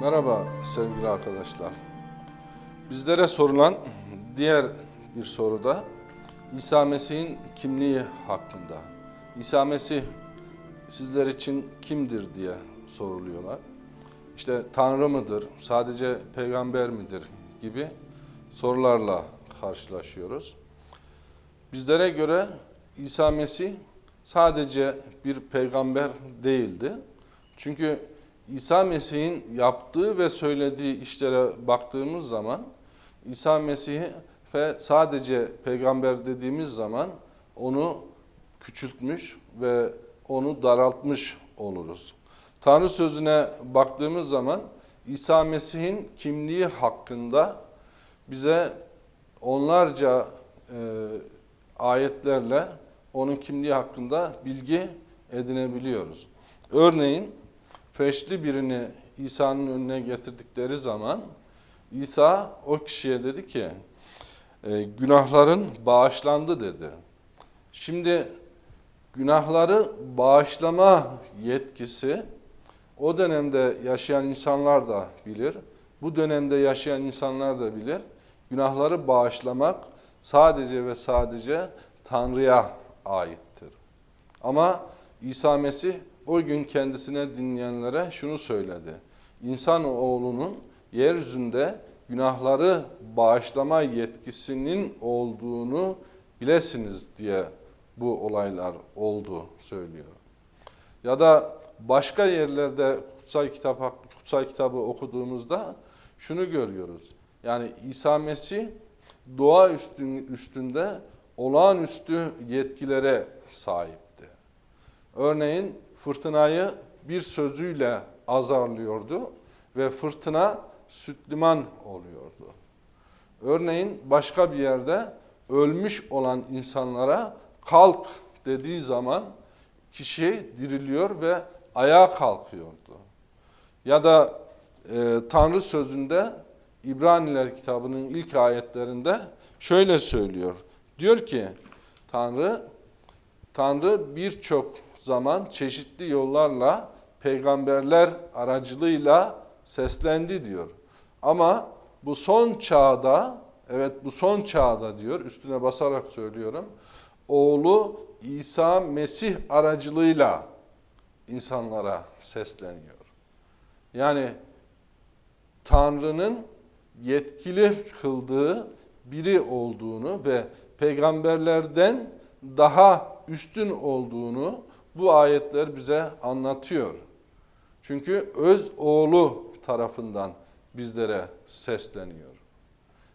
Merhaba sevgili arkadaşlar. Bizlere sorulan diğer bir soruda İsa Mesih'in kimliği hakkında. İsa Mesih sizler için kimdir diye soruluyorlar. İşte Tanrı mıdır, sadece peygamber midir gibi sorularla karşılaşıyoruz. Bizlere göre İsa Mesih sadece bir peygamber değildi. Çünkü İsa Mesih'in yaptığı ve söylediği işlere baktığımız zaman İsa Mesih'e sadece peygamber dediğimiz zaman onu küçültmüş ve onu daraltmış oluruz. Tanrı sözüne baktığımız zaman İsa Mesih'in kimliği hakkında bize onlarca e, ayetlerle onun kimliği hakkında bilgi edinebiliyoruz. Örneğin feşli birini İsa'nın önüne getirdikleri zaman İsa o kişiye dedi ki e, günahların bağışlandı dedi. Şimdi günahları bağışlama yetkisi o dönemde yaşayan insanlar da bilir. Bu dönemde yaşayan insanlar da bilir. Günahları bağışlamak sadece ve sadece Tanrı'ya aittir. Ama İsa Mesih o gün kendisine dinleyenlere şunu söyledi. İnsan oğlunun yeryüzünde günahları bağışlama yetkisinin olduğunu bilesiniz diye bu olaylar oldu söylüyor. Ya da başka yerlerde kutsal kitap kutsal kitabı okuduğumuzda şunu görüyoruz. Yani İsa Mesih doğa üstün, üstünde olağanüstü yetkilere sahipti. Örneğin fırtınayı bir sözüyle azarlıyordu ve fırtına sütliman oluyordu. Örneğin başka bir yerde ölmüş olan insanlara kalk dediği zaman kişi diriliyor ve ayağa kalkıyordu. Ya da e, Tanrı sözünde İbraniler kitabının ilk ayetlerinde şöyle söylüyor. Diyor ki Tanrı Tanrı birçok zaman çeşitli yollarla peygamberler aracılığıyla seslendi diyor. Ama bu son çağda, evet bu son çağda diyor, üstüne basarak söylüyorum. Oğlu İsa Mesih aracılığıyla insanlara sesleniyor. Yani Tanrı'nın yetkili kıldığı biri olduğunu ve peygamberlerden daha üstün olduğunu bu ayetler bize anlatıyor. Çünkü öz oğlu tarafından bizlere sesleniyor.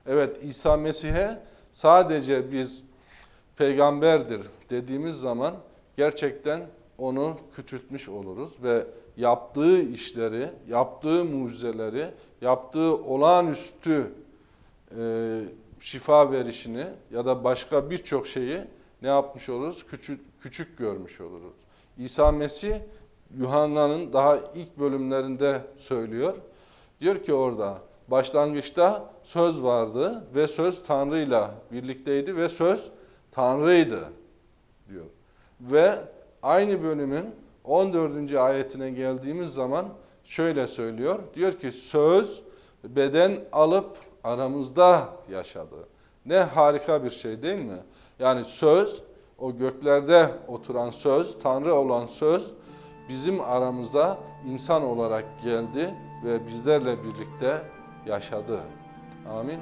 Evet İsa Mesih'e sadece biz peygamberdir dediğimiz zaman gerçekten onu küçültmüş oluruz ve yaptığı işleri, yaptığı mucizeleri, yaptığı olağanüstü e, şifa verişini ya da başka birçok şeyi ne yapmış oluruz? Küçük, küçük görmüş oluruz. İsa Mesih Yuhanna'nın daha ilk bölümlerinde söylüyor. Diyor ki orada başlangıçta söz vardı ve söz Tanrı'yla birlikteydi ve söz Tanrı'ydı diyor. Ve aynı bölümün 14. ayetine geldiğimiz zaman şöyle söylüyor. Diyor ki söz beden alıp aramızda yaşadı. Ne harika bir şey değil mi? Yani söz, o göklerde oturan söz, Tanrı olan söz bizim aramızda insan olarak geldi ve bizlerle birlikte yaşadı. Amin.